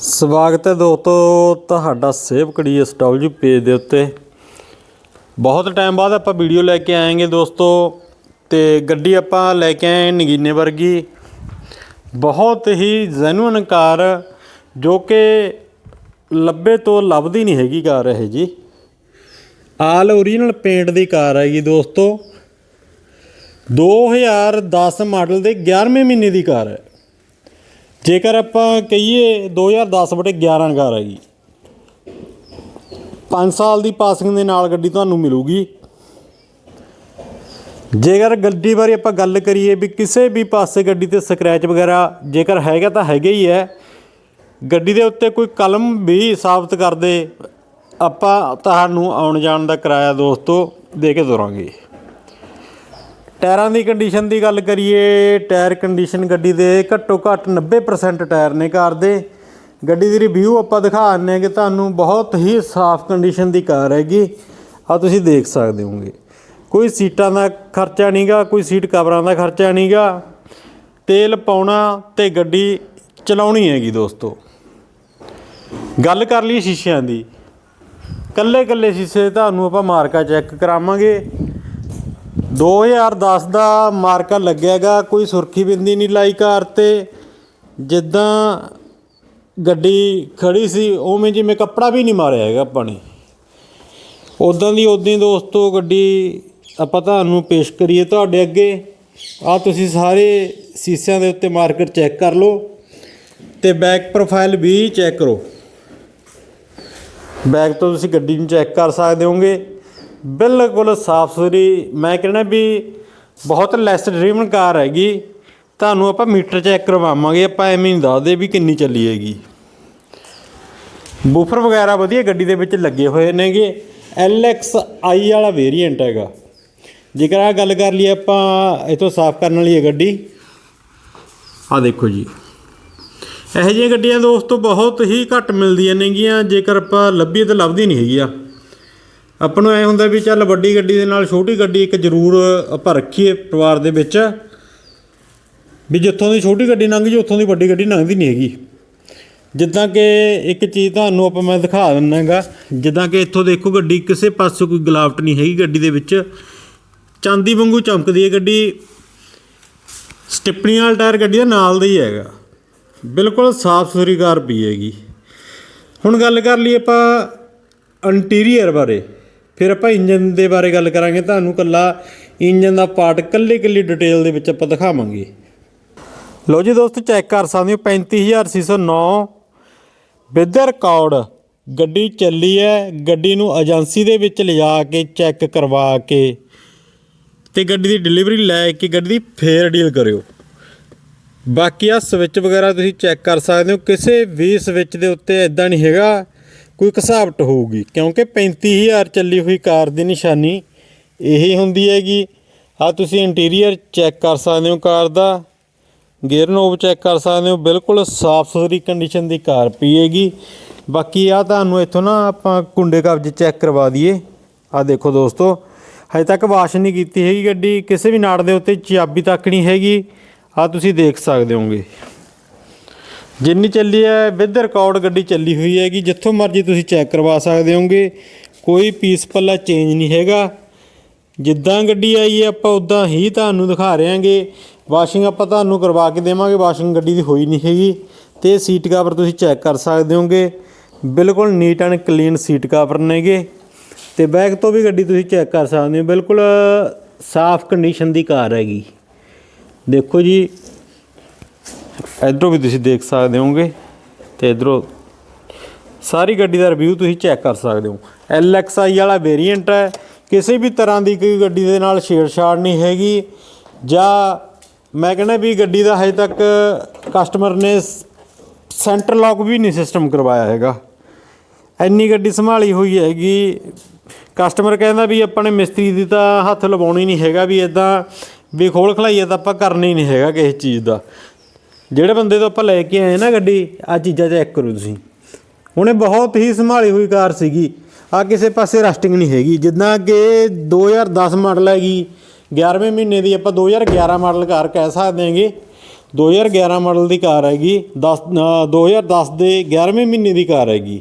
ਸਵਾਗਤ ਹੈ ਦੋਸਤੋ ਤੁਹਾਡਾ ਸੇਵ ਕੜੀ ਐਸਡਬਲਯੂ ਪੇਜ ਦੇ ਉੱਤੇ। ਬਹੁਤ ਟਾਈਮ ਬਾਅਦ ਆਪਾਂ ਵੀਡੀਓ ਲੈ ਕੇ ਆਏਗੇ ਦੋਸਤੋ ਤੇ ਗੱਡੀ ਆਪਾਂ ਲੈ ਕੇ ਆਏ ਨਗੀਨੇ ਵਰਗੀ। ਬਹੁਤ ਹੀ ਜੈਨੂਇਨ ਕਾਰ ਜੋ ਕਿ ਲੱਭੇ ਤੋਂ ਲੱਭਦੀ ਨਹੀਂ ਹੈਗੀ ਕਾਰ ਇਹ ਜੀ। ਆਲ ਓਰੀਜਨਲ ਪੇਂਟ ਦੀ ਕਾਰ ਹੈਗੀ ਦੋਸਤੋ। 2010 ਮਾਡਲ ਦੇ 11ਵੇਂ ਮਹੀਨੇ ਦੀ ਕਾਰ ਹੈ। ਜੇਕਰ ਆਪਾਂ ਕਹੀਏ 2010 ਬਟੇ 11 ਕਾਰ ਹੈਗੀ 5 ਸਾਲ ਦੀ ਪਾਸਿੰਗ ਦੇ ਨਾਲ ਗੱਡੀ ਤੁਹਾਨੂੰ ਮਿਲੂਗੀ। ਜੇਕਰ ਗੱਡੀ ਬਾਰੇ ਆਪਾਂ ਗੱਲ ਕਰੀਏ ਵੀ ਕਿਸੇ ਵੀ ਪਾਸੇ ਗੱਡੀ ਤੇ ਸਕ੍ਰੈਚ ਵਗੈਰਾ ਜੇਕਰ ਹੈਗਾ ਤਾਂ ਹੈਗਾ ਹੀ ਹੈ। ਗੱਡੀ ਦੇ ਉੱਤੇ ਕੋਈ ਕਲਮ ਵੀ ਸਾਬਤ ਕਰਦੇ ਆਪਾਂ ਤੁਹਾਨੂੰ ਆਉਣ ਜਾਣ ਦਾ ਕਿਰਾਇਆ ਦੋਸਤੋ ਦੇ ਕੇ ਦੋਰਾਂਗੇ ਟਾਇਰਾਂ ਦੀ ਕੰਡੀਸ਼ਨ ਦੀ ਗੱਲ ਕਰੀਏ, ਟਾਇਰ ਕੰਡੀਸ਼ਨ ਗੱਡੀ ਦੇ ਘੱਟੋ ਘੱਟ 90% ਟਾਇਰ ਨੇ ਕਾਰ ਦੇ। ਗੱਡੀ ਦੀ ਰਿਵਿਊ ਆਪਾਂ ਦਿਖਾ ਦਿੰਦੇ ਹਾਂ ਕਿ ਤੁਹਾਨੂੰ ਬਹੁਤ ਹੀ ਸਾਫ਼ ਕੰਡੀਸ਼ਨ ਦੀ ਕਾਰ ਹੈਗੀ। ਆ ਤੁਸੀਂ ਦੇਖ ਸਕਦੇ ਹੋਗੇ ਕੋਈ ਸੀਟਾਂ ਦਾ ਖਰਚਾ ਨਹੀਂਗਾ ਕੋਈ ਸੀਟ ਕਵਰਾਂ ਦਾ ਖਰਚਾ ਨਹੀਂਗਾ ਤੇਲ ਪਾਉਣਾ ਤੇ ਗੱਡੀ ਚਲਾਉਣੀ ਹੈਗੀ ਦੋਸਤੋ। ਗੱਲ ਕਰ ਲਈ ਸ਼ੀਸ਼ਿਆਂ ਦੀ। ਕੱਲੇ ਕੱਲੇ ਸ਼ੀਸ਼ੇ ਤੁਹਾਨੂੰ ਆਪਾਂ ਮਾਰਕਾ ਚੈੱਕ ਕਰਾਵਾਂਗੇ। 2010 ਦਾ ਮਾਰਕਾ ਲੱਗਿਆਗਾ, ਕੋਈ ਸੁਰਖੀ ਬਿੰਦੀ ਨਹੀਂ ਲਾਈ ਕਾਰ ਤੇ। ਜਿੱਦਾਂ ਗੱਡੀ ਖੜੀ ਸੀ, ਉਵੇਂ ਜਿਵੇਂ ਕੱਪੜਾ ਵੀ ਨਹੀਂ ਮਾਰਿਆ ਹੈਗਾ ਆਪਾਂ ਨੇ। ਉਦਾਂ ਦੀ ਉਦਾਂ ਹੀ ਦੋਸਤੋ ਗੱਡੀ ਆਪਾਂ ਤੁਹਾਨੂੰ ਪੇਸ਼ ਕਰੀਏ ਤੁਹਾਡੇ ਅੱਗੇ। ਆ ਤੁਸੀਂ ਸਾਰੇ ਸੀਸਿਆਂ ਦੇ ਉੱਤੇ ਮਾਰਕਰ ਚੈੱਕ ਕਰ ਲਓ ਤੇ ਬੈਕ ਪ੍ਰੋਫਾਈਲ ਵੀ ਚੈੱਕ ਕਰੋ। ਬੈਕ ਤੋਂ ਤੁਸੀਂ ਗੱਡੀ ਨੂੰ ਚੈੱਕ ਕਰ ਸਕਦੇ ਹੋਗੇ। ਬਿਲਕੁਲ ਸਾਫ਼ ਸੁਥਰੀ। ਮੈਂ ਕਹਿੰਦਾ ਵੀ ਬਹੁਤ ਲੈਸ ਡਰੀਵਨ ਕਾਰ ਹੈਗੀ। ਤੁਹਾਨੂੰ ਆਪਾਂ ਮੀਟਰ ਚੈੱਕ ਕਰਵਾਵਾਂਗੇ। ਆਪਾਂ ਐਵੇਂ ਨਹੀਂ ਦੱਸਦੇ ਵੀ ਕਿੰਨੀ ਚੱਲੀ ਹੈਗੀ। ਬੂਫਰ ਵਗੈਰਾ ਵਧੀਆ ਗੱਡੀ ਦੇ ਵਿੱਚ ਲੱਗੇ ਹੋਏ ਨੇਗੇ। LXI ਵਾਲਾ ਵੇਰੀਐਂਟ ਹੈਗਾ। ਜੇਕਰ ਆ ਗੱਲ ਕਰ ਲਈ ਆਪਾਂ, ਇਥੋਂ ਸਾਫ਼ ਕਰਨ ਵਾਲੀ ਹੈ ਗੱਡੀ। ਆ ਦੇਖੋ ਜੀ। ਇਹੋ ਜਿਹੀਆਂ ਗੱਡੀਆਂ ਦੋਸਤੋ ਬਹੁਤ ਹੀ ਘੱਟ ਮਿਲਦੀਆਂ ਨੇਗੀਆਂ। ਜੇਕਰ ਆਪਾਂ ਲੱਭੀਏ ਤਾਂ ਲੱਭਦੀ ਨਹੀਂ ਹੈਗੀ ਆ। ਆਪਾਂ ਨੂੰ ਐ ਹੁੰਦਾ ਵੀ ਚੱਲ ਵੱਡੀ ਗੱਡੀ ਦੇ ਨਾਲ ਛੋਟੀ ਗੱਡੀ ਇੱਕ ਜ਼ਰੂਰ ਆਪਾਂ ਰੱਖੀਏ ਪਰਿਵਾਰ ਦੇ ਵਿੱਚ। ਵੀ ਜਿੱਥੋਂ ਦੀ ਛੋਟੀ ਗੱਡੀ ਲੰਘ ਜੀ, ਉੱਥੋਂ ਦੀ ਵੱਡੀ ਗੱਡੀ ਲੰਘਦੀ ਨਹੀਂ ਹੈਗੀ। ਜਿੱਦਾਂ ਕਿ ਇੱਕ ਚੀਜ਼ ਤੁਹਾਨੂੰ ਆਪਾਂ ਮੈਂ ਦਿਖਾ ਦਿੰਨਾਗਾ ਜਿੱਦਾਂ ਕਿ ਇੱਥੋਂ ਦੇਖੋ ਗੱਡੀ ਕਿਸੇ ਪਾਸੇ ਕੋਈ ਗਲਾਵਟ ਨਹੀਂ ਹੈਗੀ ਗੱਡੀ ਦੇ ਵਿੱਚ। ਚਾਂਦੀ ਵਾਂਗੂ ਚਮਕਦੀ ਹੈ ਗੱਡੀ। ਸਟਿੱਪਣੀ ਵਾਲਾ ਟਾਇਰ ਗੱਡੀ ਦੇ ਨਾਲ ਦਾ ਹੀ ਹੈਗਾ। ਬਿਲਕੁਲ ਸਾਫ਼ ਸੁਥਰੀ ਕਾਰ ਪਈ ਹੈਗੀ। ਹੁਣ ਗੱਲ ਕਰ ਲਈ ਆਪਾਂ ਇੰਟੀਰੀਅਰ ਬਾਰੇ। ਫਿਰ ਆਪਾਂ ਇੰਜਨ ਦੇ ਬਾਰੇ ਗੱਲ ਕਰਾਂਗੇ, ਤੁਹਾਨੂੰ ਕੱਲਾ ਇੰਜਨ ਦਾ ਪਾਰਟ ਕੱਲੇ ਕੱਲੀ ਡਿਟੇਲ ਦੇ ਵਿੱਚ ਆਪਾਂ ਦਿਖਾਵਾਂਗੇ। ਲੋ ਜੀ ਦੋਸਤੋ ਚੈੱਕ ਕਰ ਸਕਦੇ ਹੋ 35609 ਵਿਦ ਰਿਕਾਰਡ ਗੱਡੀ ਚੱਲੀ ਹੈ, ਗੱਡੀ ਨੂੰ ਏਜੰਸੀ ਦੇ ਵਿੱਚ ਲਿਜਾ ਕੇ ਚੈੱਕ ਕਰਵਾ ਕੇ। ਤੇ ਗੱਡੀ ਦੀ ਡਿਲੀਵਰੀ ਲੈ ਕੇ, ਗੱਡੀ ਦੀ ਫੇਰ ਡੀਲ ਕਰਿਓ। ਬਾਕੀ ਆ ਸਵਿਚ ਵਗੈਰਾ ਤੁਸੀਂ ਚੈੱਕ ਕਰ ਸਕਦੇ ਹੋ, ਕਿਸੇ ਵੀ ਸਵਿਚ ਦੇ ਉੱਤੇ ਇਦਾਂ ਨਹੀਂ ਹੈਗਾ। ਕੋਈ ਘਸਾਵਟ ਹੋਊਗੀ, ਕਿਉਂਕਿ 35000 ਚੱਲੀ ਹੋਈ ਕਾਰ ਦੀ ਨਿਸ਼ਾਨੀ ਇਹੀ ਹੁੰਦੀ ਹੈਗੀ। ਆ ਤੁਸੀਂ ਇੰਟੀਰੀਅਰ ਚੈੱਕ ਕਰ ਸਕਦੇ ਹੋ ਕਾਰ ਦਾ ਗੇਅਰ ਨੋਬ ਚੈੱਕ ਕਰ ਸਕਦੇ ਹੋ, ਬਿਲਕੁਲ ਸਾਫ਼ ਸੁਥਰੀ ਕੰਡੀਸ਼ਨ ਦੀ ਕਾਰ ਪੀਏਗੀ ਬਾਕੀ ਆ ਤੁਹਾਨੂੰ ਇੱਥੋਂ ਨਾ ਆਪਾਂ ਕੁੰਡੇ ਕਬਜ ਚੈੱਕ ਕਰਵਾ ਦਈਏ। ਆ ਦੇਖੋ ਦੋਸਤੋ, ਹਜੇ ਤੱਕ ਵਾਸ਼ ਨਹੀਂ ਕੀਤੀ ਹੈਗੀ ਗੱਡੀ, ਕਿਸੇ ਵੀ ਨਾੜ ਦੇ ਉੱਤੇ ਚਾਬੀ ਤੱਕ ਨਹੀਂ ਹੈਗੀ। ਆ ਤੁਸੀਂ ਦੇਖ ਸਕਦੇ ਹੋਗੇ। ਜਿੰਨੀ ਚੱਲੀ ਹੈ ਵਿਦ ਰਿਕਾਰਡ ਗੱਡੀ ਚੱਲੀ ਹੋਈ ਹੈਗੀ, ਜਿੱਥੋਂ ਮਰਜ਼ੀ ਤੁਸੀਂ ਚੈੱਕ ਕਰਵਾ ਸਕਦੇ ਹੋਗੇ ਕੋਈ ਪੀਸ ਪੱਲਾ ਚੇਂਜ ਨਹੀਂ ਹੈਗਾ। ਜਿੱਦਾਂ ਗੱਡੀ ਆਈ ਹੈ, ਆਪਾਂ ਉਦਾਂ ਹੀ ਤੁਹਾਨੂੰ ਦਿਖਾ ਰਹੇ ਹਾਂਗੇ ਵਾਸ਼ਿੰਗ ਆਪਾਂ ਤੁਹਾਨੂੰ ਕਰਵਾ ਕੇ ਦੇਵਾਂਗੇ ਵਾਸ਼ਿੰਗ ਗੱਡੀ ਦੀ ਹੋਈ ਨਹੀਂ ਹੈਗੀ। ਤੇ ਸੀਟ ਕਵਰ ਤੁਸੀਂ ਚੈੱਕ ਕਰ ਸਕਦੇ ਹੋਗੇ ਬਿਲਕੁਲ neat and clean seat cover ਨੇਗੇ। ਤੇ ਬੈਕ ਤੋਂ ਵੀ ਗੱਡੀ ਤੁਸੀਂ ਚੈੱਕ ਕਰ ਸਕਦੇ ਹੋ। ਬਿਲਕੁਲ, ਸਾਫ਼ ਕੰਡੀਸ਼ਨ ਦੀ ਕਾਰ ਹੈਗੀ। ਦੇਖੋ ਜੀ ਇਧਰੋਂ ਵੀ ਤੁਸੀਂ ਦੇਖ ਸਕਦੇ ਹੋਗੇ ਤੇ ਇਧਰੋਂ ਸਾਰੀ ਗੱਡੀ ਦਾ ਰਿਵਿਊ ਤੁਸੀਂ ਚੈੱਕ ਕਰ ਸਕਦੇ ਹੋ। LXI ਵਾਲਾ ਵੇਰੀਐਂਟ ਹੈ। ਕਿਸੇ ਵੀ ਤਰ੍ਹਾਂ ਦੀ ਕੋਈ ਗੱਡੀ ਦੇ ਨਾਲ ਛੇੜਛਾੜ ਨਹੀਂ ਹੈਗੀ। ਜਾਂ ਮੈਂ ਕਹਿੰਦਾ ਵੀ ਗੱਡੀ ਦਾ ਹਜੇ ਤੱਕ ਕਸਟਮਰ ਨੇ ਸੈਂਟਰ ਲੌਕ ਵੀ ਨਹੀਂ ਸਿਸਟਮ ਕਰਵਾਇਆ ਹੈਗਾ। ਇੰਨੀ ਗੱਡੀ ਸੰਭਾਲੀ ਹੋਈ ਹੈਗੀ। ਕਸਟਮਰ ਕਹਿੰਦਾ ਵੀ ਆਪਾਂ ਨੇ ਮਿਸਤਰੀ ਦੀ ਤਾਂ ਹੱਥ ਲਵਾਉਣੀ ਨਹੀਂ ਹੈਗਾ ਵੀ ਇਦਾਂ ਵੀ ਖੋਲ ਖਲਾਈਏ ਤਾਂ ਆਪਾਂ ਕਰਨੀ ਨਹੀਂ ਹੈਗਾ ਕਿਸੇ ਚੀਜ਼ ਦਾ। ਜਿਹੜੇ ਬੰਦੇ ਤੋਂ ਆਪਾਂ ਲੈ ਕੇ ਆਏ ਨਾ ਗੱਡੀ ਆ ਚੀਜ਼ਾਂ ਚੈੱਕ ਕਰੋ ਤੁਸੀਂ। ਉਹਨੇ ਬਹੁਤ ਹੀ ਸੰਭਾਲੀ ਹੋਈ ਕਾਰ ਸੀਗੀ। ਆ ਕਿਸੇ ਪਾਸੇ ਰਸਟਿੰਗ ਨਹੀਂ ਹੈਗੀ। ਜਿੱਦਾਂ ਕਿ 2010 ਮਾਡਲ ਹੈਗੀ 11ਵੇਂ ਮਹੀਨੇ ਦੀ ਆਪਾਂ 2011 ਮਾਡਲ ਕਾਰ ਕਹਿ ਸਕਦੇ ਹਾਂਗੇ। 2011 ਮਾਡਲ ਦੀ ਕਾਰ ਹੈਗੀ 10 ਅ, 2010 ਦੇ 11ਵੇਂ ਮਹੀਨੇ ਦੀ ਕਾਰ ਹੈਗੀ।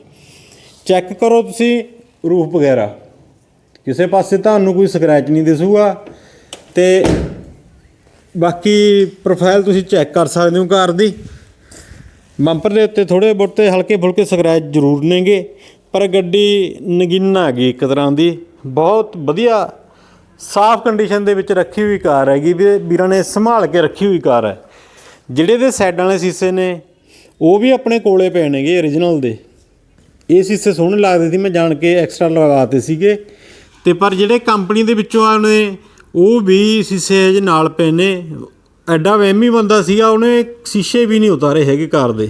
ਚੈੱਕ ਕਰੋ ਤੁਸੀਂ ਰੂਫ ਵਗੈਰਾ। ਕਿਸੇ ਪਾਸੇ ਤੁਹਾਨੂੰ ਕੋਈ ਸਕ੍ਰੈਚ ਨਹੀਂ ਦਿਸੂਗਾ। ਤੇ ਬਾਕੀ ਪ੍ਰੋਫਾਈਲ ਤੁਸੀਂ ਚੈੱਕ ਕਰ ਸਕਦੇ ਹੋ ਕਾਰ ਦੀ। ਬੰਪਰ ਦੇ ਉੱਤੇ ਥੋੜੇ ਬਹੁਤੇ ਹਲਕੇ ਫੁਲਕੇ ਸਕ੍ਰੈਚ ਜ਼ਰੂਰ ਨੇਗੇ, ਪਰ ਗੱਡੀ ਨਗੀਨਾ ਹੈਗੀ ਇੱਕ ਤਰ੍ਹਾਂ ਦੀ। ਬਹੁਤ ਵਧੀਆ ਸਾਫ਼ ਕੰਡੀਸ਼ਨ ਦੇ ਵਿੱਚ ਰੱਖੀ ਹੋਈ ਕਾਰ ਹੈਗੀ ਵੀ ਵੀਰਾਂ ਨੇ ਸੰਭਾਲ ਕੇ ਰੱਖੀ ਹੋਈ ਕਾਰ ਹੈ। ਜਿਹੜੇ ਦੇ ਸਾਈਡਾਂ ਵਾਲੇ ਸ਼ੀਸ਼ੇ ਨੇ, ਉਹ ਵੀ ਆਪਣੇ ਕੋਲੇ ਪਏ ਨੇਗੇ origignal ਦੇ। ਇਹ ਸ਼ੀਸ਼ੇ ਸੋਹਣੇ ਲੱਗਦੇ ਸੀ, ਮੈਂ ਜਾਣ ਕੇ ਐਕਸਟਰਾ ਲਗਾਤੇ ਸੀਗੇ। ਤੇ ਪਰ ਜਿਹੜੇ ਕੰਪਨੀ ਦੇ ਵਿੱਚੋਂ ਆਏ ਉਹ ਵੀ ਸ਼ੀਸ਼ੇ ਜਿਹੇ ਨਾਲ ਪਏ ਨੇ। ਐਡਾ ਵਹਿਮੀ ਬੰਦਾ ਸੀਗਾ, ਉਹਨੇ ਸ਼ੀਸ਼ੇ ਵੀ ਨਹੀਂ ਉਤਾਰੇ ਹੈਗੇ ਕਾਰ ਦੇ।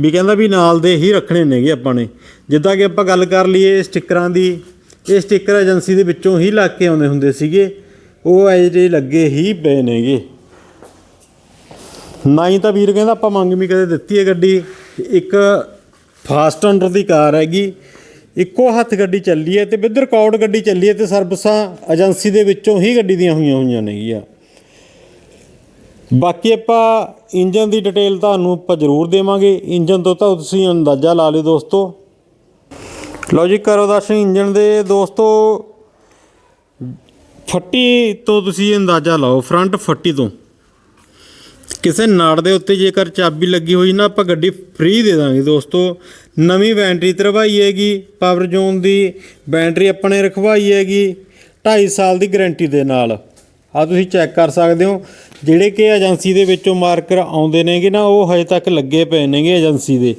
ਵੀ ਕਹਿੰਦਾ ਵੀ ਨਾਲ ਦੇ ਹੀ ਰੱਖਣੇ ਨੇਗੇ ਆਪਾਂ ਨੇ। ਜਿੱਦਾਂ ਕਿ ਆਪਾਂ ਗੱਲ ਕਰ ਲਈਏ ਸਟickਰਾਂ ਦੀ, ਇਹ ਸਟicker ਏਜੰਸੀ ਦੇ ਵਿੱਚੋਂ ਹੀ ਲੱਗ ਕੇ ਆਉਂਦੇ ਹੁੰਦੇ ਸੀਗੇ। ਉਹ ਐ ਜਿਹੜੇ ਲੱਗੇ ਹੀ ਪਏ ਨੇਗੇ। ਨਾ ਹੀ ਤਾਂ ਵੀਰ ਕਹਿੰਦਾ ਆਪਾਂ ਮੰਗ ਵੀ ਕਦੇ ਦਿੱਤੀ ਹੈ ਗੱਡੀ। ਇੱਕ ਫਾਸਟ ਅੰਡਰ ਦੀ ਕਾਰ ਹੈਗੀ। ਇੱਕੋ ਹੱਥ ਗੱਡੀ ਚੱਲੀ ਹੈ ਤੇ ਵਿਦ ਰਿਕਾਰਡ ਗੱਡੀ ਚੱਲੀ ਹੈ ਤੇ ਸਰਵਿਸਾਂ ਏਜੰਸੀ ਦੇ ਵਿੱਚੋਂ ਹੀ ਗੱਡੀ ਦੀਆਂ ਹੋਈਆਂ ਹੋਈਆਂ ਨੇਗੀਆਂ ਬਾਕੀ ਆਪਾਂ ਇੰਜਨ ਦੀ ਡਿਟੇਲ ਤੁਹਾਨੂੰ ਆਪਾਂ ਜ਼ਰੂਰ ਦੇਵਾਂਗੇ। ਇੰਜਨ ਤੋਂ ਤਾਂ ਤੁਸੀਂ ਅੰਦਾਜ਼ਾ ਲਾ ਲਿਓ ਦੋਸਤੋ। ਲਓ ਜੀ, ਕਰੋ ਦਰਸ਼ਨ ਇੰਜਨ ਦੇ। ਦੋਸਤੋ, ਫੱਟੀ ਤੋਂ ਤੁਸੀਂ ਅੰਦਾਜ਼ਾ ਲਾਓ, ਫਰੰਟ ਫੱਟੀ ਤੋਂ। ਕਿਸੇ ਨਾੜ ਦੇ ਉੱਤੇ ਜੇਕਰ ਚਾਬੀ ਲੱਗੀ ਹੋਈ ਨਾ, ਆਪਾਂ ਗੱਡੀ ਫ੍ਰੀ ਦੇ ਦਾਂਗੇ ਦੋਸਤੋ। ਨਵੀਂ ਬੈਟਰੀ ਤਰਵਾਈ ਹੈਗੀ ਪਾਵਰ ਜ਼ੋਨ ਦੀ ਬੈਟਰੀ ਆਪਣੇ ਰਖਵਾਈ ਹੈਗੀ 2.5 ਸਾਲ ਦੀ ਗਾਰੰਟੀ ਦੇ ਨਾਲ। ਆ ਤੁਸੀਂ ਚੈੱਕ ਕਰ ਸਕਦੇ ਹੋ, ਜਿਹੜੇ ਕਿ ਏਜੰਸੀ ਦੇ ਵਿੱਚੋਂ ਮਾਰਕਰ ਆਉਂਦੇ ਨੇਗੇ ਨਾ, ਉਹ ਹਜੇ ਤੱਕ ਲੱਗੇ ਪਏ ਨੇਗੇ ਏਜੰਸੀ ਦੇ।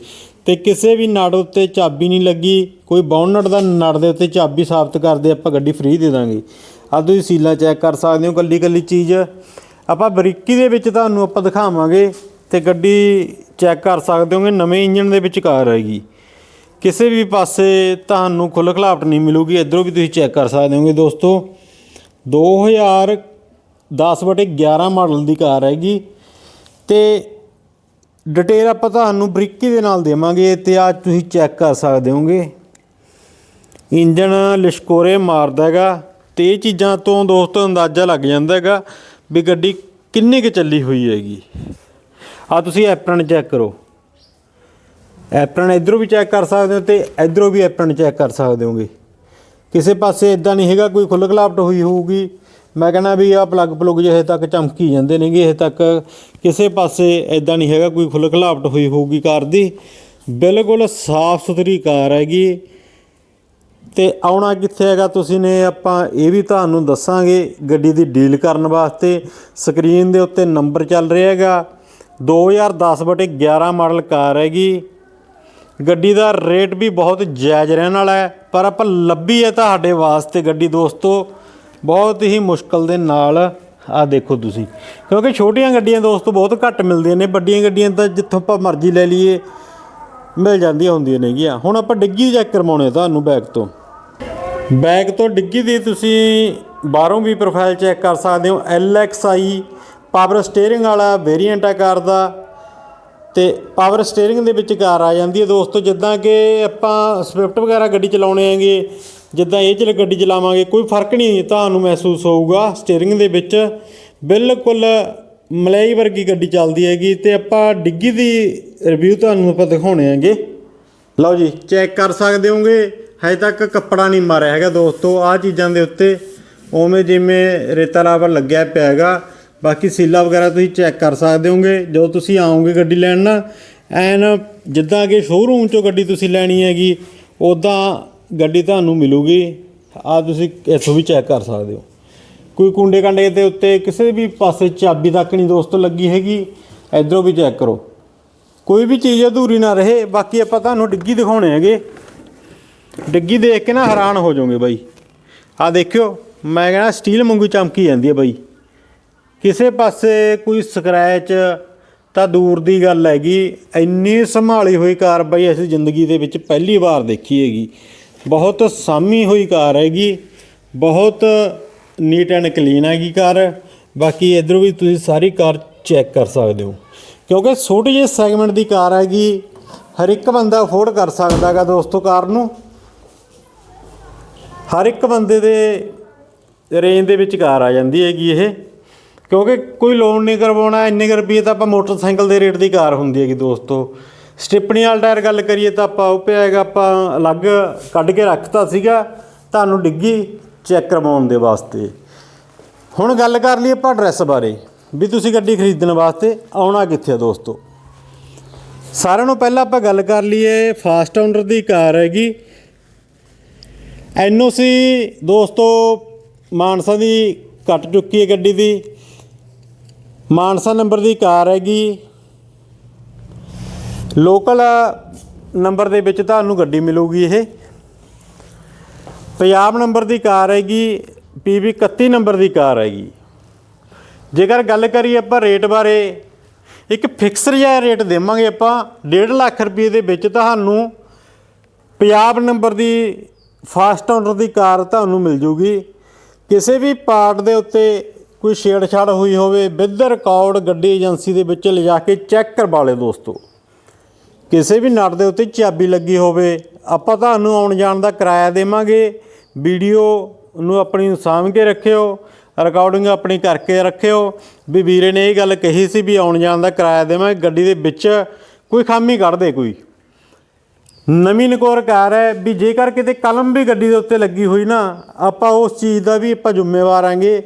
ਤੇ ਕਿਸੇ ਵੀ ਨੜ ਉੱਤੇ ਚਾਬੀ ਨਹੀਂ ਲੱਗੀ, ਕੋਈ ਬੌਨਟ ਦਾ ਨੜ ਦੇ ਉੱਤੇ ਚਾਬੀ ਸਾਬਤ ਕਰਦੇ, ਆਪਾਂ ਗੱਡੀ ਫ੍ਰੀ ਦੇ ਦਾਂਗੇ। ਆ ਤੁਸੀਂ ਸੀਲਾ ਚੈੱਕ ਕਰ ਸਕਦੇ ਹੋ ਕੱਲੀ ਕੱਲੀ ਚੀਜ਼। ਆਪਾਂ ਬਰੀਕੀ ਦੇ ਵਿੱਚ ਤੁਹਾਨੂੰ ਆਪਾਂ ਦਿਖਾਵਾਂਗੇ ਤੇ ਗੱਡੀ ਚੈੱਕ ਕਰ ਸਕਦੇ ਹੋਗੇ, ਨਵੇਂ ਇੰਜਨ ਦੇ ਵਿੱਚ ਕਾਰ ਹੈਗੀ ਕਿਸੇ ਵੀ ਪਾਸੇ ਤੁਹਾਨੂੰ ਖੁੱਲ੍ਹ ਖਲਾਵਟ ਨਹੀਂ ਮਿਲੂਗੀ, ਇਧਰੋਂ ਵੀ ਤੁਸੀਂ ਚੈੱਕ ਕਰ ਸਕਦੇ ਹੋਗੇ ਦੋਸਤੋ। 2010 ਬਟੇ 11 ਮਾਡਲ ਦੀ ਕਾਰ ਹੈਗੀ ਤੇ ਡਿਟੇਲ ਆਪਾਂ ਤੁਹਾਨੂੰ ਬਰੀਕੀ ਦੇ ਨਾਲ ਦੇਵਾਂਗੇ ਤੇ ਆ ਤੁਸੀਂ ਚੈੱਕ ਕਰ ਸਕਦੇ ਹੋਗੇ। ਇੰਜਨ ਲਿਸ਼ਕੋਰੇ ਮਾਰਦਾ ਹੈਗਾ ਤੇ ਇਹ ਚੀਜ਼ਾਂ ਤੋਂ ਦੋਸਤੋ ਅੰਦਾਜ਼ਾ ਲੱਗ ਜਾਂਦਾ ਹੈਗਾ। ਵੀ ਗੱਡੀ ਕਿੰਨੀ ਕੁ ਚੱਲੀ ਹੋਈ ਹੈਗੀ। ਆ ਤੁਸੀਂ ਐਪਰਨ ਚੈੱਕ ਕਰੋ। ਐਪਰਨ ਇਧਰੋਂ ਵੀ ਚੈੱਕ ਕਰ ਸਕਦੇ ਹੋ ਤੇ ਇਧਰੋਂ ਵੀ ਐਪਰਨ ਚੈੱਕ ਕਰ ਸਕਦੇ ਹੋਗੇ। ਕਿਸੇ ਪਾਸੇ ਇਦਾਂ ਨਹੀਂ ਹੈਗਾ, ਕੋਈ ਖੁੱਲ੍ਹ ਖਲਾਪਟ ਹੋਈ ਹੋਊਗੀ। ਮੈਂ ਕਹਿੰਦਾ ਵੀ ਆ ਪਲੱਗ ਪਲੁੱਗ ਜਿਹੇ ਤੱਕ ਚਮਕੀ ਜਾਂਦੇ ਨੇਗੇ ਇਹ ਤੱਕ ਕਿਸੇ ਪਾਸੇ ਇਦਾਂ ਨਹੀਂ ਹੈਗਾ, ਕੋਈ ਖੁੱਲ੍ਹ ਖਲਾਪਟ ਹੋਈ ਹੋਊਗੀ ਕਾਰ ਦੀ। ਬਿਲਕੁਲ ਸਾਫ਼ ਸੁਥਰੀ ਕਾਰ ਹੈਗੀ। ਤੇ ਆਉਣਾ ਕਿੱਥੇ ਹੈਗਾ ਤੁਸੀਂ ਨੇ, ਆਪਾਂ ਇਹ ਵੀ ਤੁਹਾਨੂੰ ਦੱਸਾਂਗੇ ਗੱਡੀ ਦੀ ਡੀਲ ਕਰਨ ਵਾਸਤੇ। ਸਕਰੀਨ ਦੇ ਉੱਤੇ ਨੰਬਰ ਚੱਲ ਰਿਹਾ ਹੈਗਾ 2010 ਬਟੇ 11 ਮਾਡਲ ਕਾਰ ਹੈਗੀ। ਗੱਡੀ ਦਾ ਰੇਟ ਵੀ ਬਹੁਤ ਜਾਇਜ਼ ਰਹਿਣ ਵਾਲਾ ਹੈ, ਪਰ ਆਪਾਂ ਲੱਭੀ ਹੈ ਤੁਹਾਡੇ ਵਾਸਤੇ ਗੱਡੀ ਦੋਸਤੋ। ਬਹੁਤ ਹੀ ਮੁਸ਼ਕਲ ਦੇ ਨਾਲ ਆ ਦੇਖੋ ਤੁਸੀਂ, ਕਿਉਂਕਿ ਛੋਟੀਆਂ ਗੱਡੀਆਂ ਦੋਸਤੋ ਬਹੁਤ ਘੱਟ ਮਿਲਦੀਆਂ ਨੇ, ਵੱਡੀਆਂ ਗੱਡੀਆਂ ਤਾਂ ਜਿੱਥੋਂ ਆਪਾਂ ਮਰਜ਼ੀ ਲੈ ਲਈਏ। ਮਿਲ ਜਾਂਦੀਆਂ ਹੁੰਦੀਆਂ ਨੇਗੀਆਂ। ਹੁਣ ਆਪਾਂ ਡਿੱਗੀ ਚੈੱਕ ਕਰਵਾਉਣੇ ਤੁਹਾਨੂੰ ਬੈਗ ਤੋਂ। ਬੈਗ ਤੋਂ ਡਿੱਗੀ ਦੀ ਤੁਸੀਂ ਬਾਹਰੋਂ ਵੀ ਪ੍ਰੋਫਾਈਲ ਚੈੱਕ ਕਰ ਸਕਦੇ ਹੋ। LXI ਪਾਵਰ ਸਟੀਅਰਿੰਗ ਵਾਲਾ ਵੇਰੀਐਂਟ ਆ ਕਾਰ ਦਾ। ਤੇ ਪਾਵਰ ਸਟੀਅਰਿੰਗ ਦੇ ਵਿੱਚ ਕਾਰ ਆ ਜਾਂਦੀ ਹੈ ਦੋਸਤੋ। ਜਿੱਦਾਂ ਕਿ ਆਪਾਂ ਸਵਿਫਟ ਵਗੈਰਾ ਗੱਡੀ ਚਲਾਉਣੇ ਆਂਗੇ ਜਿੱਦਾਂ ਇਹ ਚ ਗੱਡੀ ਚਲਾਵਾਂਗੇ, ਕੋਈ ਫ਼ਰਕ ਨਹੀਂ ਤੁਹਾਨੂੰ ਮਹਿਸੂਸ ਹੋਊਗਾ ਸਟੀਅਰਿੰਗ ਦੇ ਵਿੱਚ। ਬਿਲਕੁਲ ਮਲਾਈ ਵਰਗੀ ਗੱਡੀ ਚੱਲਦੀ ਹੈਗੀ ਤੇ ਆਪਾਂ ਡਿੱਗੀ ਦੀ ਰਿਵਿਊ ਤੁਹਾਨੂੰ ਆਪਾਂ ਦਿਖਾਉਣੇ ਹੈਗੇ। ਲਓ ਜੀ ਚੈੱਕ ਕਰ ਸਕਦੇ ਹੋਗੇ ਹਜੇ ਤੱਕ ਕੱਪੜਾ ਨਹੀਂ ਮਾਰਿਆ ਹੈਗਾ ਦੋਸਤੋ, ਆਹ ਚੀਜ਼ਾਂ ਦੇ ਉੱਤੇ ਉਵੇਂ ਜਿਵੇਂ ਰੇਤਾ ਲਾਵਰ ਲੱਗਿਆ ਪਿਆ ਹੈਗਾ। ਬਾਕੀ ਸੀਲਾ ਵਗੈਰਾ ਤੁਸੀਂ ਚੈੱਕ ਕਰ ਸਕਦੇ ਹੋਗੇ ਜੋ ਤੁਸੀਂ ਆਓਗੇ ਗੱਡੀ ਲੈਣ ਨਾ, ਐਨ ਜਿੱਦਾਂ ਕਿ ਸ਼ੋਰੂਮ ਚੋਂ ਗੱਡੀ ਤੁਸੀਂ ਲੈਣੀ ਹੈਗੀ ਉਦਾਂ ਗੱਡੀ ਤੁਹਾਨੂੰ ਮਿਲੂਗੀ। ਆ ਤੁਸੀਂ ਇੱਥੋਂ ਵੀ ਚੈੱਕ ਕਰ ਸਕਦੇ ਹੋ। ਕੋਈ ਕੁੰਡੇ ਕੰਡੇ ਦੇ ਉੱਤੇ ਕਿਸੇ ਵੀ ਪਾਸੇ ਚਾਬੀ ਤੱਕ ਨਹੀਂ ਦੋਸਤੋ ਲੱਗੀ ਹੈਗੀ, ਇਧਰੋਂ ਵੀ ਚੈੱਕ ਕਰੋ। ਕੋਈ ਵੀ ਚੀਜ਼ ਅਧੂਰੀ ਨਾ ਰਹੇ, ਬਾਕੀ ਆਪਾਂ ਤੁਹਾਨੂੰ ਡਿੱਗੀ ਦਿਖਾਉਣੇ ਹੈਗੇ। ਡਿੱਗੀ ਦੇਖ ਕੇ ਨਾ ਹੈਰਾਨ ਹੋ ਜਾਓਗੇ ਬਾਈ। ਆ ਦੇਖਿਓ, ਮੈਂ ਕਹਿੰਦਾ ਸਟੀਲ ਵਾਂਗੂ ਚਮਕੀ ਜਾਂਦੀ ਹੈ ਬਾਈ। ਕਿਸੇ ਪਾਸੇ ਕੋਈ ਸਕ੍ਰੈਚ ਤਾਂ ਦੂਰ ਦੀ ਗੱਲ ਹੈਗੀ, ਇੰਨੀ ਸੰਭਾਲੀ ਹੋਈ ਕਾਰ ਬਾਈ ਅਸੀਂ ਜ਼ਿੰਦਗੀ ਦੇ ਵਿੱਚ ਪਹਿਲੀ ਵਾਰ ਦੇਖੀ ਹੈਗੀ। ਬਹੁਤ ਸਾਮੀ ਹੋਈ ਕਾਰ ਹੈਗੀ, ਬਹੁਤ ਨੀਟ ਐਂਡ ਕਲੀਨ ਹੈਗੀ ਕਾਰ। ਬਾਕੀ ਇਧਰੋਂ ਵੀ ਤੁਸੀਂ ਸਾਰੀ ਕਾਰ ਚੈੱਕ ਕਰ ਸਕਦੇ ਹੋ। ਕਿਉਂਕਿ ਛੋਟੇ ਜਿਹੇ ਸੈਗਮੈਂਟ ਦੀ ਕਾਰ ਹੈਗੀ, ਹਰ ਇੱਕ ਬੰਦਾ ਅਫੋਰਡ ਕਰ ਸਕਦਾ ਹੈਗਾ ਦੋਸਤੋ ਕਾਰ ਨੂੰ। ਹਰ ਇੱਕ ਬੰਦੇ ਦੇ ਰੇਂਜ ਦੇ ਵਿੱਚ ਕਾਰ ਆ ਜਾਂਦੀ ਹੈਗੀ ਇਹ। ਕਿਉਂਕਿ ਕੋਈ ਲੋਨ ਨਹੀਂ ਕਰਵਾਉਣਾ, ਇੰਨੇ ਕੁ ਰੁਪਏ ਤਾਂ ਆਪਾਂ ਮੋਟਰਸਾਈਕਲ ਦੇ ਰੇਟ ਦੀ ਕਾਰ ਹੁੰਦੀ ਹੈਗੀ ਦੋਸਤੋ। ਸਟਿਪਣੀ ਵਾਲਾ ਟਾਇਰ ਗੱਲ ਕਰੀਏ ਤਾਂ ਆਪਾਂ ਉਹ ਪਿਆ ਹੈਗਾ, ਆਪਾਂ ਅਲੱਗ ਕੱਢ ਕੇ ਰੱਖਤਾ ਸੀਗਾ, ਤੁਹਾਨੂੰ ਡਿੱਗੀ। ਚੈੱਕ ਕਰਵਾਉਣ ਦੇ ਵਾਸਤੇ। ਹੁਣ ਗੱਲ ਕਰ ਲਈਏ ਆਪਾਂ ਐਡਰੈਸ ਬਾਰੇ, ਵੀ ਤੁਸੀਂ ਗੱਡੀ ਖਰੀਦਣ ਵਾਸਤੇ ਆਉਣਾ ਕਿੱਥੇ ਆ ਦੋਸਤੋ? ਸਾਰਿਆਂ ਨੂੰ ਪਹਿਲਾਂ ਆਪਾਂ ਗੱਲ ਕਰ ਲਈਏ ਫਾਸਟ ਓਨਰ ਦੀ ਕਾਰ ਹੈਗੀ। ਐਨਓਸੀ ਦੋਸਤੋ, ਮਾਨਸਾ ਦੀ ਕੱਟ ਚੁੱਕੀ ਹੈ ਗੱਡੀ ਦੀ। ਮਾਨਸਾ ਨੰਬਰ ਦੀ ਕਾਰ ਹੈਗੀ। ਲੋਕਲ ਨੰਬਰ ਦੇ ਵਿੱਚ ਤੁਹਾਨੂੰ ਗੱਡੀ ਮਿਲੂਗੀ ਇਹ। ਪੰਜਾਬ ਨੰਬਰ ਦੀ ਕਾਰ ਹੈਗੀ ਪੀਬੀ 31 ਨੰਬਰ ਦੀ ਕਾਰ ਹੈਗੀ। ਜੇਕਰ ਗੱਲ ਕਰੀਏ ਆਪਾਂ ਰੇਟ ਬਾਰੇ, ਇੱਕ ਫਿਕਸ ਜਿਹਾ ਰੇਟ ਦੇਵਾਂਗੇ ਆਪਾਂ 1.5 ਲੱਖ ਰੁਪਏ ਦੇ ਵਿੱਚ ਤੁਹਾਨੂੰ ਪੰਜਾਬ ਨੰਬਰ ਦੀ ਫਾਸਟ ਓਨਰ ਦੀ ਕਾਰ ਤੁਹਾਨੂੰ ਮਿਲ ਜੂਗੀ। ਕਿਸੇ ਵੀ ਪਾਰਟ ਦੇ ਉੱਤੇ ਕੋਈ ਛੇੜਛਾੜ ਹੋਈ ਹੋਵੇ ਵਿਦ ਰਿਕਾਰਡ ਗੱਡੀ ਏਜੰਸੀ ਦੇ ਵਿੱਚ ਲਿਜਾ ਕੇ ਚੈੱਕ ਕਰਵਾ ਲਿਓ ਦੋਸਤੋ। ਕਿਸੇ ਵੀ ਨਟ ਦੇ ਉੱਤੇ ਚਾਬੀ ਲੱਗੀ ਹੋਵੇ, ਆਪਾਂ ਤੁਹਾਨੂੰ ਆਉਣ ਜਾਣ ਦਾ ਕਿਰਾਇਆ ਦੇਵਾਂਗੇ। ਵੀਡੀਓ ਨੂੰ ਆਪਣੀ ਸਾਂਭ ਕੇ ਰੱਖਿਓ ਰਿਕਾਰਡਿੰਗ ਆਪਣੀ ਕਰਕੇ ਰੱਖਿਓ। ਵੀ ਵੀਰੇ ਨੇ ਇਹ ਗੱਲ ਕਹੀ ਸੀ ਵੀ ਆਉਣ ਜਾਣ ਦਾ ਕਿਰਾਇਆ ਦੇਵਾਂਗੇ, ਗੱਡੀ ਦੇ ਵਿੱਚ ਕੋਈ ਖਾਮੀ ਕੱਢ ਦੇ ਕੋਈ। ਨਵੀਂ ਨਕੋਰ ਕਾਰ ਹੈ, ਵੀ ਜੇਕਰ ਕਿਤੇ ਕਲਮ ਵੀ ਗੱਡੀ ਦੇ ਉੱਤੇ ਲੱਗੀ ਹੋਈ ਨਾ, ਆਪਾਂ ਉਸ ਚੀਜ਼ ਦਾ ਵੀ ਆਪਾਂ ਜ਼ਿੰਮੇਵਾਰ ਆਂਗੇ।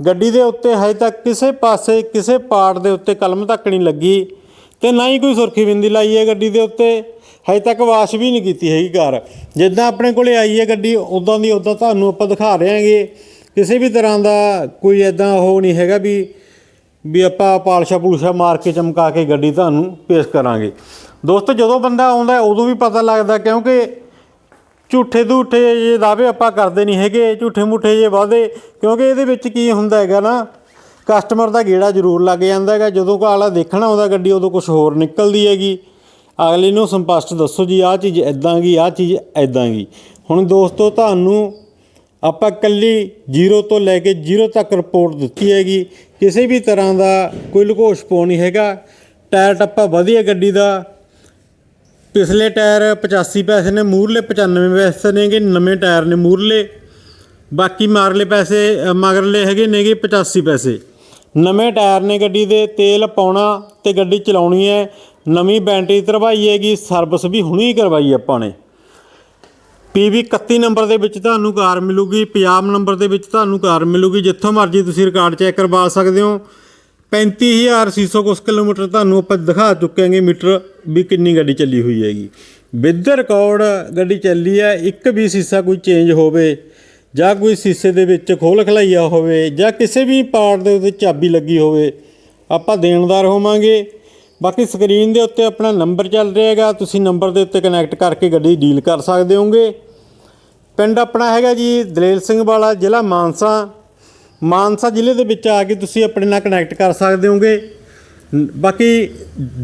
ਗੱਡੀ ਦੇ ਉੱਤੇ ਹਜੇ ਤੱਕ ਕਿਸੇ ਪਾਸੇ, ਕਿਸੇ ਪਾਰਟ ਦੇ ਉੱਤੇ ਕਲਮ ਤੱਕ ਨਹੀਂ ਲੱਗੀ। ਤੇ ਨਾ ਹੀ ਕੋਈ ਸੁਰਖੀ ਬਿੰਦੀ ਲਾਈ ਹੈ ਗੱਡੀ ਦੇ ਉੱਤੇ। ਹਜੇ ਤੱਕ ਵਾਸ਼ ਵੀ ਨਹੀਂ ਕੀਤੀ ਹੈਗੀ ਕਾਰ। ਜਿੱਦਾਂ ਆਪਣੇ ਕੋਲੇ ਆਈ ਹੈ ਗੱਡੀ ਉਦਾਂ ਦੀ ਉਦਾਂ ਤੁਹਾਨੂੰ ਆਪਾਂ ਦਿਖਾ ਰਹੇ ਹਾਂਗੇ ਕਿਸੇ ਵੀ ਤਰ੍ਹਾਂ ਦਾ ਕੋਈ ਐਦਾਂ ਉਹ ਨਹੀਂ ਹੈਗਾ ਵੀ ਵੀ ਆਪਾਂ ਪਾਲਸ਼ਾ ਪੁਲਸ਼ਾ ਮਾਰ ਕੇ ਚਮਕਾ ਕੇ ਗੱਡੀ ਤੁਹਾਨੂੰ ਪੇਸ਼ ਕਰਾਂਗੇ। ਦੋਸਤੋ, ਜਦੋਂ ਬੰਦਾ ਆਉਂਦਾ ਉਦੋਂ ਵੀ ਪਤਾ ਲੱਗਦਾ ਕਿਉਂਕਿ ਝੂਠੇ ਝੂਠੇ ਜੇ ਦਾਅਵੇ ਆਪਾਂ ਕਰਦੇ ਨਹੀਂ ਹੈਗੇ, ਝੂਠੇ ਮੁੱਠੇ ਜੇ ਵਾਅਦੇ। ਕਿਉਂਕਿ ਇਹਦੇ ਵਿੱਚ ਕੀ ਹੁੰਦਾ ਹੈਗਾ ਨਾ ਕਸਟਮਰ ਦਾ ਗੇੜਾ ਜ਼ਰੂਰ ਲੱਗ ਜਾਂਦਾ ਹੈਗਾ। ਜਦੋਂ ਕੋਈ ਆਲਾ ਦੇਖਣਾ ਆਉਂਦਾ ਗੱਡੀ ਉਦੋਂ ਕੁਝ ਹੋਰ ਨਿਕਲਦੀ ਹੈਗੀ। ਅਗਲੇ ਨੂੰ ਸੰਪਸ਼ਟ ਦੱਸੋ ਜੀ ਆਹ ਚੀਜ਼ ਐਦਾਂ ਗੀ ਆਹ ਚੀਜ਼ ਐਦਾਂ ਗੀ। ਹੁਣ ਦੋਸਤੋ ਤੁਹਾਨੂੰ ਆਪਾਂ ਕੱਲੀ ਜ਼ੀਰੋ ਤੋਂ ਲੈ ਕੇ ਜ਼ੀਰੋ ਤੱਕ ਰਿਪੋਰਟ ਦਿੱਤੀ ਹੈਗੀ। ਕਿਸੇ ਵੀ ਤਰ੍ਹਾਂ ਦਾ ਕੋਈ ਲੁਕੋਸ਼ ਪੋ ਨਹੀਂ ਹੈਗਾ। ਟਾਇਰ ਟੱਪਾ ਵਧੀਆ ਗੱਡੀ ਦਾ। ਪਿਛਲੇ ਟਾਇਰ 85 ਪੈਸੇ ਨੇ ਮੂਰਲੇ 95 ਪੈਸੇ ਨੇਗੇ ਨਵੇਂ ਟਾਇਰ ਨੇ ਮੂਰਲੇ ਬਾਕੀ ਮਾਰਲੇ ਪੈਸੇ ਅ, ਮਗਰਲੇ ਹੈਗੇ ਨੇਗੇ 85 ਪੈਸੇ। ਨਵੇਂ ਟਾਇਰ ਨੇ ਗੱਡੀ ਦੇ ਤੇਲ ਪਾਉਣਾ ਤੇ ਗੱਡੀ ਚਲਾਉਣੀ ਹੈ। ਨਵੀਂ ਬੈਟਰੀ ਧਰਵਾਈ ਹੈਗੀ ਸਰਵਿਸ ਵੀ ਹੁਣੀ ਕਰਵਾਈ ਆਪਾਂ ਨੇ। ਪੀਵੀ 31 ਨੰਬਰ ਦੇ ਵਿੱਚ ਤੁਹਾਨੂੰ ਕਾਰ ਮਿਲੂਗੀ ਪੰਜਾਬ ਨੰਬਰ ਦੇ ਵਿੱਚ ਤੁਹਾਨੂੰ ਕਾਰ ਮਿਲੂਗੀ। ਜਿੱਥੋਂ ਮਰਜ਼ੀ ਤੁਸੀਂ ਰਿਕਾਰਡ ਚੈੱਕ ਕਰਵਾ ਸਕਦੇ ਹੋ। 35600 ਕੁਛ ਕਿਲੋਮੀਟਰ ਤੁਹਾਨੂੰ ਆਪਾਂ ਦਿਖਾ ਚੁੱਕੇ ਹਾਂਗੇ ਮੀਟਰ ਵੀ ਕਿੰਨੀ ਗੱਡੀ ਚੱਲੀ ਹੋਈ ਹੈਗੀ। ਵਿਦ ਰਿਕਾਰਡ ਗੱਡੀ ਚੱਲੀ ਹੈ, ਇੱਕ ਵੀ ਸੀਸਾ ਕੋਈ ਚੇਂਜ ਹੋਵੇ। ਜਾਂ ਕੋਈ ਸੀਸੇ ਦੇ ਵਿੱਚ ਖੋਲ ਖਲਾਈਆ ਹੋਵੇ ਜਾਂ ਕਿਸੇ ਵੀ ਪਾਰਟ ਦੇ ਉੱਤੇ ਚਾਬੀ ਲੱਗੀ ਹੋਵੇ, ਆਪਾਂ ਦੇਣਦਾਰ ਹੋਵਾਂਗੇ। ਬਾਕੀ ਸਕਰੀਨ ਦੇ ਉੱਤੇ ਆਪਣਾ ਨੰਬਰ ਚੱਲ ਰਿਹਾ ਹੈਗਾ, ਤੁਸੀਂ ਨੰਬਰ ਦੇ ਉੱਤੇ ਕਨੈਕਟ ਕਰਕੇ ਗੱਡੀ ਡੀਲ ਕਰ ਸਕਦੇ ਹੋਗੇ ਪਿੰਡ ਆਪਣਾ ਹੈਗਾ ਜੀ ਦਲੇਲ ਸਿੰਘ ਵਾਲਾ, ਜ਼ਿਲ੍ਹਾ ਮਾਨਸਾ। ਮਾਨਸਾ ਜ਼ਿਲ੍ਹੇ ਦੇ ਵਿੱਚ ਆ ਕੇ ਤੁਸੀਂ ਆਪਣੇ ਨਾਲ ਕਨੈਕਟ ਕਰ ਸਕਦੇ ਹੋਗੇ ਬਾਕੀ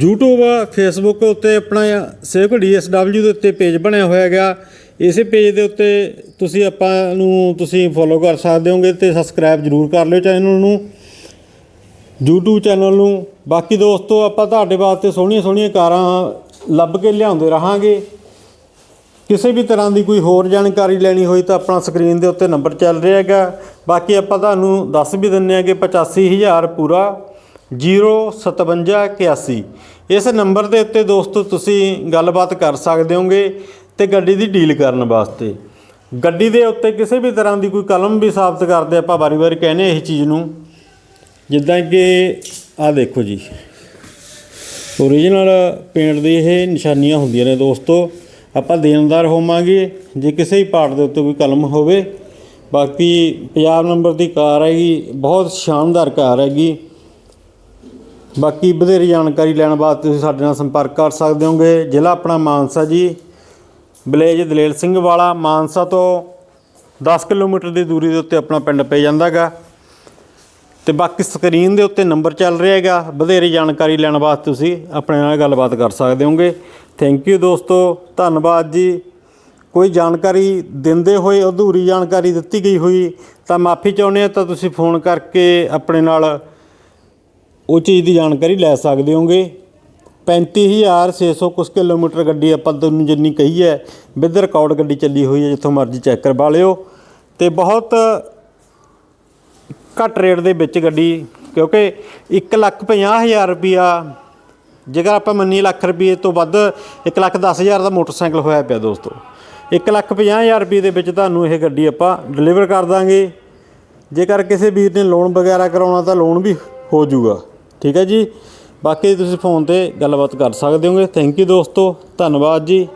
YouTube ਫੇਸਬੁੱਕ ਉੱਤੇ ਆਪਣਾ ਸੇਵਕ DSW ਦੇ ਉੱਤੇ ਪੇਜ ਬਣਿਆ ਹੋਇਆ ਹੈਗਾ। ਇਸੇ ਪੇਜ ਦੇ ਉੱਤੇ ਤੁਸੀਂ ਆਪਾਂ ਨੂੰ ਤੁਸੀਂ ਫੋਲੋ ਕਰ ਸਕਦੇ ਹੋਗੇ ਤੇ ਸਬਸਕ੍ਰਾਈਬ ਜਰੂਰ ਕਰ ਲਿਓ ਚੈਨਲ ਨੂੰ, YouTube ਚੈਨਲ ਨੂੰ। ਬਾਕੀ ਦੋਸਤੋ, ਆਪਾਂ ਤੁਹਾਡੇ ਵਾਸਤੇ ਸੋਹਣੀਆਂ ਸੋਹਣੀਆਂ ਕਾਰਾਂ ਲੱਭ ਕੇ ਲਿਆਉਂਦੇ ਰਹਾਂਗੇ। ਕਿਸੇ ਵੀ ਤਰ੍ਹਾਂ ਦੀ ਕੋਈ ਹੋਰ ਜਾਣਕਾਰੀ ਲੈਣੀ ਹੋਈ ਤਾਂ ਆਪਣਾ ਸਕਰੀਨ ਦੇ ਉੱਤੇ ਨੰਬਰ ਚੱਲ ਰਿਹਾ ਹੈਗਾ। ਬਾਕੀ ਆਪਾਂ ਤੁਹਾਨੂੰ ਦੱਸ ਵੀ ਦਿੰਨੇ ਆ ਕਿ 85000 ਪੂਰਾ 05781 ਇਸ ਨੰਬਰ ਦੇ ਉੱਤੇ ਦੋਸਤੋ, ਤੁਸੀਂ ਗੱਲਬਾਤ ਕਰ ਸਕਦੇ ਹੋਗੇ। ਤੇ ਗੱਡੀ ਦੀ ਡੀਲ ਕਰਨ ਵਾਸਤੇ। ਗੱਡੀ ਦੇ ਉੱਤੇ ਕਿਸੇ ਵੀ ਤਰ੍ਹਾਂ ਦੀ ਕੋਈ ਕਲਮ ਵੀ ਸਾਬਤ ਕਰਦੇ ਆਪਾਂ ਵਾਰੀ-ਵਾਰੀ ਕਹਿੰਦੇ ਇਹ ਚੀਜ਼ ਨੂੰ। ਜਿੱਦਾਂ ਕਿ ਆਹ ਦੇਖੋ ਜੀ ਓਰੀਜਨਲ ਪੇਂਟ ਦੀ ਇਹ ਨਿਸ਼ਾਨੀਆਂ ਹੁੰਦੀਆਂ ਨੇ ਦੋਸਤੋ। ਆਪਾਂ ਦੇਣਦਾਰ ਹੋਵਾਂਗੇ, ਜੇ ਕਿਸੇ ਵੀ ਪਾਰਟ ਦੇ ਉੱਤੇ ਕੋਈ ਕਲਮ ਹੋਵੇ। ਬਾਕੀ ਪੰਜਾਬ ਨੰਬਰ ਦੀ ਕਾਰ ਹੈਗੀ, ਬਹੁਤ ਸ਼ਾਨਦਾਰ ਕਾਰ ਹੈਗੀ। ਬਾਕੀ ਵਧੇਰੇ ਜਾਣਕਾਰੀ ਲੈਣ ਵਾਸਤੇ ਤੁਸੀਂ ਸਾਡੇ ਨਾਲ ਸੰਪਰਕ ਕਰ ਸਕਦੇ ਹੋਗੇ। ਜ਼ਿਲ੍ਹਾ ਆਪਣਾ ਮਾਨਸਾ ਜੀ। ਵਿਲੇਜ ਦਲੇਲ ਸਿੰਘ ਵਾਲਾ ਮਾਨਸਾ ਤੋਂ 10 ਕਿਲੋਮੀਟਰ ਦੀ ਦੂਰੀ ਦੇ ਉੱਤੇ ਆਪਣਾ ਪਿੰਡ ਪੈ ਜਾਂਦਾ ਹੈਗਾ ਤੇ ਬਾਕੀ ਸਕਰੀਨ ਦੇ ਉੱਤੇ ਨੰਬਰ ਚੱਲ ਰਿਹਾ ਹੈਗਾ। ਵਧੇਰੇ ਜਾਣਕਾਰੀ ਲੈਣ ਵਾਸਤੇ ਤੁਸੀਂ ਆਪਣੇ ਨਾਲ ਗੱਲਬਾਤ ਕਰ ਸਕਦੇ ਹੋਗੇ। ਥੈਂਕ ਯੂ ਦੋਸਤੋ। ਧੰਨਵਾਦ ਜੀ। ਕੋਈ ਜਾਣਕਾਰੀ ਦਿੰਦੇ ਹੋਏ ਅਧੂਰੀ ਜਾਣਕਾਰੀ ਦਿੱਤੀ ਗਈ ਹੋਈ ਤਾਂ ਮਾਫੀ ਚਾਹੁੰਦੇ ਆ ਤਾਂ ਤੁਸੀਂ ਫੋਨ ਕਰਕੇ ਆਪਣੇ ਨਾਲ ਉਹ ਚੀਜ਼ ਦੀ ਜਾਣਕਾਰੀ ਲੈ ਸਕਦੇ ਹੋਗੇ। 35600 ਕੁਛ ਕਿਲੋਮੀਟਰ ਗੱਡੀ ਆਪਾਂ ਤੁਹਾਨੂੰ ਜਿੰਨੀ ਕਹੀ ਹੈ ਵਿਦ ਰਿਕਾਰਡ ਗੱਡੀ ਚੱਲੀ ਹੋਈ ਹੈ, ਜਿੱਥੋਂ ਮਰਜ਼ੀ ਚੈੱਕ ਕਰਵਾ ਲਿਓ। ਤੇ ਬਹੁਤ ਘੱਟ ਰੇਟ ਦੇ ਵਿੱਚ ਗੱਡੀ, ਕਿਉਂਕਿ 1 ਲੱਖ 50 ਹਜ਼ਾਰ ਰੁਪਿਆ ਜੇਕਰ ਆਪਾਂ ਮੰਨੀ ਲੱਖ ਰੁਪਏ ਤੋਂ ਵੱਧ 1 ਲੱਖ 10 ਹਜ਼ਾਰ ਦਾ ਮੋਟਰਸਾਈਕਲ ਹੋਇਆ ਪਿਆ ਦੋਸਤੋ। 1 ਲੱਖ 50 ਹਜ਼ਾਰ ਰੁਪਏ ਦੇ ਵਿੱਚ ਤੁਹਾਨੂੰ ਇਹ ਗੱਡੀ ਆਪਾਂ ਡਿਲੀਵਰ ਕਰ ਦਾਂਗੇ। ਜੇਕਰ ਕਿਸੇ ਵੀਰ ਨੇ ਲੋਨ ਵਗੈਰਾ ਕਰਾਉਣਾ ਤਾਂ ਲੋਨ ਵੀ ਹੋ ਜਾਊਗਾ। ਠੀਕ ਹੈ ਜੀ? ਬਾਕੀ ਤੁਸੀਂ ਫੋਨ ਤੇ ਗੱਲਬਾਤ ਕਰ ਸਕਦੇ ਹੋਗੇ। ਥੈਂਕ ਯੂ ਦੋਸਤੋ। ਧੰਨਵਾਦ ਜੀ।